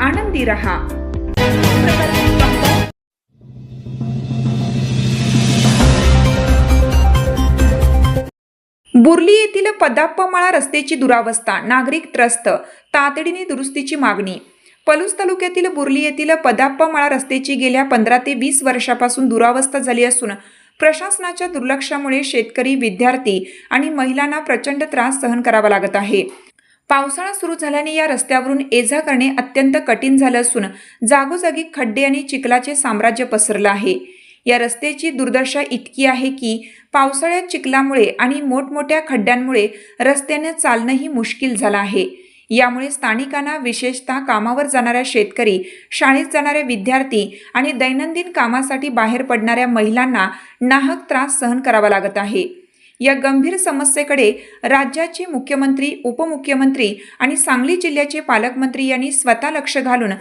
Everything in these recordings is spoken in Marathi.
आनंदी रहा बुर्ली येथील पदाप्पमाळा रस्त्याची दुरावस्था नागरिक त्रस्त तातडीने दुरुस्तीची मागणी. पलूस तालुक्यातील बुर्ली येथील पदाप्पमाळा रस्त्याची गेल्या पंधरा ते वीस वर्षापासून दुरावस्था झाली असून प्रशासनाच्या दुर्लक्षामुळे शेतकरी विद्यार्थी आणि महिलांना प्रचंड त्रास सहन करावा लागत आहे. पावसाळा सुरू झाल्याने या रस्त्यावरून ये जा करणे अत्यंत कठीण झालं असून जागोजागी खड्डे आणि चिखलाचे साम्राज्य पसरलं आहे. या रस्त्याची दुर्दशा इतकी आहे की पावसाळ्यात चिखलामुळे आणि मोठमोठ्या खड्ड्यांमुळे रस्त्याने चालणंही मुश्किल झालं आहे. यामुळे स्थानिकांना विशेषतः कामावर जाणाऱ्या शेतकरी शाळेत जाणारे विद्यार्थी आणि दैनंदिन कामासाठी बाहेर पडणाऱ्या महिलांना नाहक त्रास सहन करावा लागत आहे. या गंभीर समस्येकडे राज्याचे मुख्यमंत्री उपमुख्यमंत्री आणि सांगली जिल्ह्याचे पालकमंत्री यांनी स्वतः लक्ष घालून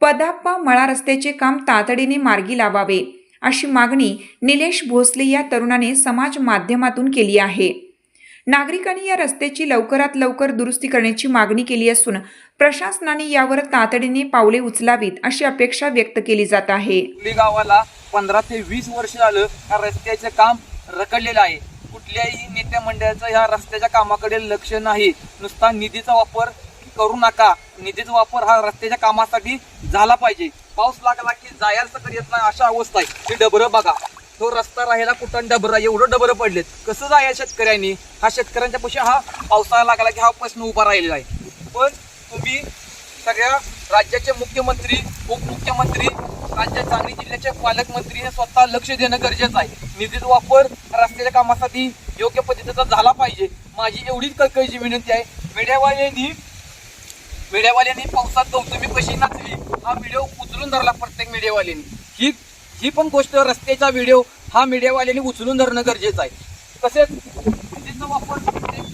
पदाप्पा मळा रस्त्याचे काम तातडीने मार्गी लावावे अशी मागणी निलेश भोसले या तरुणाने समाज माध्यमातून केली आहे. नागरिकांनी या रस्त्याची लवकरात लवकर दुरुस्ती करण्याची मागणी केली असून प्रशासनाने यावर तातडीने पावले उचलावीत अशी अपेक्षा व्यक्त केली जात आहे. गावाला पंधरा ते वीस वर्ष झालं रस्त्याचे रस्त्याचं काम रखडलेलं आहे. कुठल्याही नेत्या मंडळाचं ह्या रस्त्याच्या कामाकडे लक्ष नाही. नुसता निधीचा वापर करू नका. निधीचा वापर हा रस्त्याच्या कामासाठी झाला पाहिजे. पाऊस लागला की जायला तर येत नाही अशा अवस्था आहे. ते डबरं बघा. तो रस्ता राहिला कुठं डबरा एवढं डबरं पडलेत. कसं जाया शेतकऱ्यांनी? हा शेतकऱ्यांच्या पशी हा पावसाळा लागला की हा प्रश्न उभा राहिलेला आहे. पण तुम्ही सगळ्या राज्याचे मुख्यमंत्री उपमुख्यमंत्री राज्य सांगली जिल्ह्याचे पालकमंत्री हे स्वतः लक्ष देणं गरजेचं आहे. निधीचा वापर रस्त्याच्या कामासाठी योग्य पद्धतीचा झाला पाहिजे. माझी एवढीच कळकळीची विनंती आहे. मीडियावाल्यांनी मीडियावाल्यांनी पावसात गौतमी कशी नाचली हा व्हिडिओ उचलून धरला प्रत्येक मीडियावाल्यांनी ही ही पण गोष्ट रस्त्याचा व्हिडिओ हा मीडियावाल्यांनी उचलून धरणं गरजेचं आहे. तसेच निधीचा वापर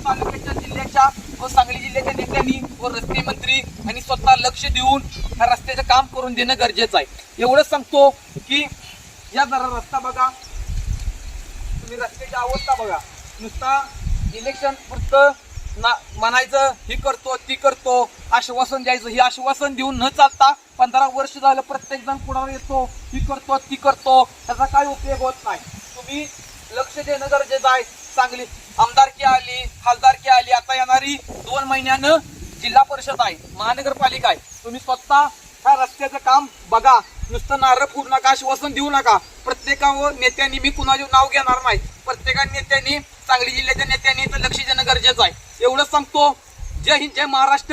तालुक्याच्या जिल्ह्याच्या व सांगली जिल्ह्याच्या नेत्यांनी व रस्ते मंत्री आणि स्वतः लक्ष देऊन ह्या रस्त्याचं काम करून देणं गरजेचं आहे. एवढंच सांगतो की या जरा रस्ता बघा. तुम्ही रस्त्याची अवस्था बघा. नुसता इलेक्शन फक्त ना म्हणायचं ही करतो ती करतो. आश्वासन द्यायचं. ही आश्वासन देऊन न चालता पंधरा वर्ष झालं प्रत्येक जण पुढावर येतो. ही करतो ती करतो. त्याचा काय उपयोग होत नाही. तुम्ही लक्ष देणं गरजेचं आहे. चांगली. आमदारकी आली खासदारकी आली आता येणारी दोन महिन्यानं जिल्हा परिषद आहे महानगरपालिका आहे. तुम्ही स्वतः ह्या रस्त्याचं काम बघा. नुसतं नारळ फुडू नका आश्वासन देऊ नका. प्रत्येकावर नेत्यांनी मी कुणाचे नाव घेणार नाही. प्रत्येका नेत्यांनी सांगली जिल्ह्याच्या नेत्यांनी तर लक्ष देणं गरजेचं आहे. एवढंच सांगतो. जय हिंद जय महाराष्ट्र.